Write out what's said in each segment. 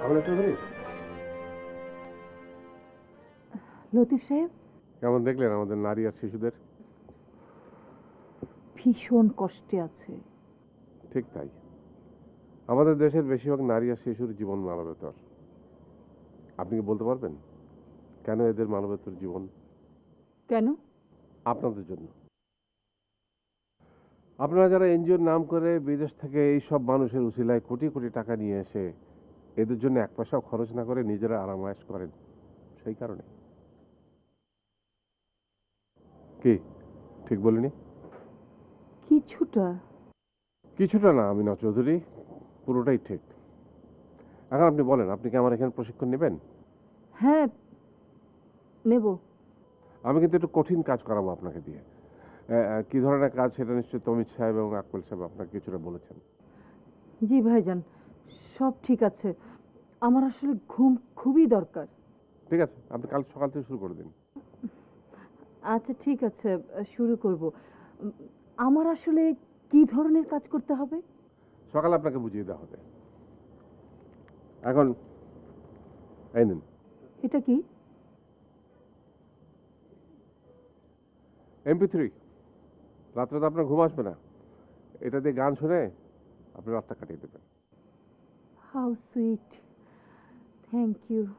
তাহলে চৌধুরী লতিফ সাহেব? কেমন দেখলেন আমাদের নারী আর শিশুদের? ভীষণ কষ্টে আছে। ঠিক তাই। আমাদের দেশের বেশিরভাগ নারী আর শিশুর জীবন মানবেতর। আপনি কি বলতে পারবেন? কেন এদের মানবেতর জীবন? কেন? আপনাদের জন্য। আপনারা যারা এনজিওর নাম করে বিদেশ থেকে এই সব মানুষের উসিলায় কোটি কোটি টাকা নিয়ে এসে এদের জন্য এক পয়সাও খরচ না করে নিজেরা আরামায়াস করেন। সেই কারণে। কি? ঠিক বলিনি? কিছুটা। কিছুটা না আমি না চৌধুরী। পুরোটাই ঠিক। এখন আপনি বলেন আপনি কি আমার এখানে প্রশিক্ষণ নেবেন? হ্যাঁ নেব। আমি কিন্তু একটু কঠিন কাজ করাবো আপনাকে দিয়ে। কি ধরনের কাজ সেটা নিশ্চয়ই তমিজ সাহেব এবং আকবল সাহেব আপনাকে কিছুটা বলেছেন। জি ভাইজান। সব ঠিক আছে। আমার আসলে ঘুম খুবই দরকার। ঠিক আছে আপনি কাল সকাল থেকে শুরু করে দিন। আচ্ছা ঠিক আছে শুরু করব। আমার আসলে কি ধরনের কাজ করতে হবে? সকালে আপনাকে বুঝিয়ে দেওয়া হবে। এখন এই নিন। এটা কি? এমপি থ্রি রাত্রে তো আপনার ঘুম আসবে না। এটা দিয়ে গান শুনে আপনি রাতটা কাটিয়ে দেবেন। How sweet. Thank you.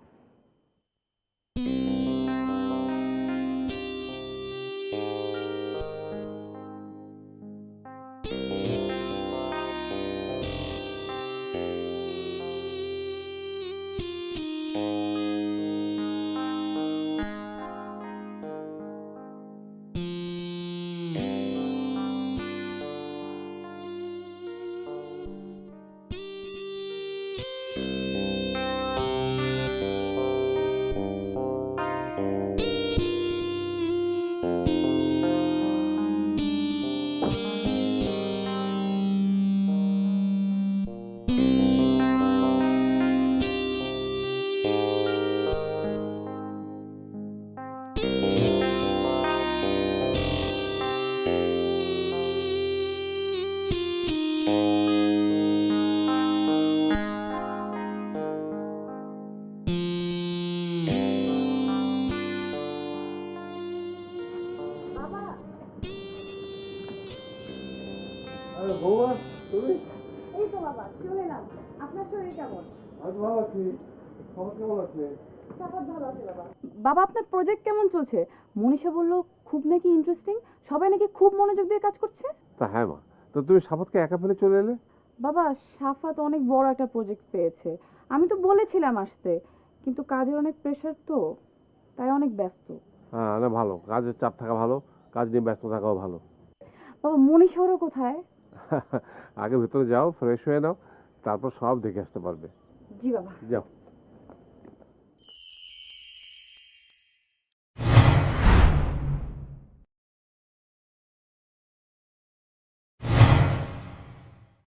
আরে বৌমা তুমি? এই তো বাবা চলে এলাম। আপনার শরীর কেমন? আজ ভালো আছি। খবর কেমন আছে? সাপাত ভালো আছে বাবা। বাবা আপনার প্রজেক্ট কেমন চলছে? মনীষা বলল খুব নাকি ইন্টারেস্টিং সবাই নাকি খুব মনোযোগ দিয়ে কাজ করছে? তা হ্যাঁ মা। তো তুমি সাফাতকে একা ফেলে চলে এলে? বাবা সাফাত অনেক বড় একটা প্রজেক্ট পেয়েছে। আমি তো বলেছিলাম আসতে কিন্তু কাজের অনেক প্রেশার তো তাই অনেক ব্যস্ত। হ্যাঁ না ভালো। কাজের চাপ থাকা ভালো কাজ নিয়ে ব্যস্ত থাকাও ভালো। বাবা মনীষারও কোথায়? আগে ভেতরে যাও ফ্রেশ হয়ে নাও তারপর সব দেখে আসতে পারবে। জি বাবা। যাও।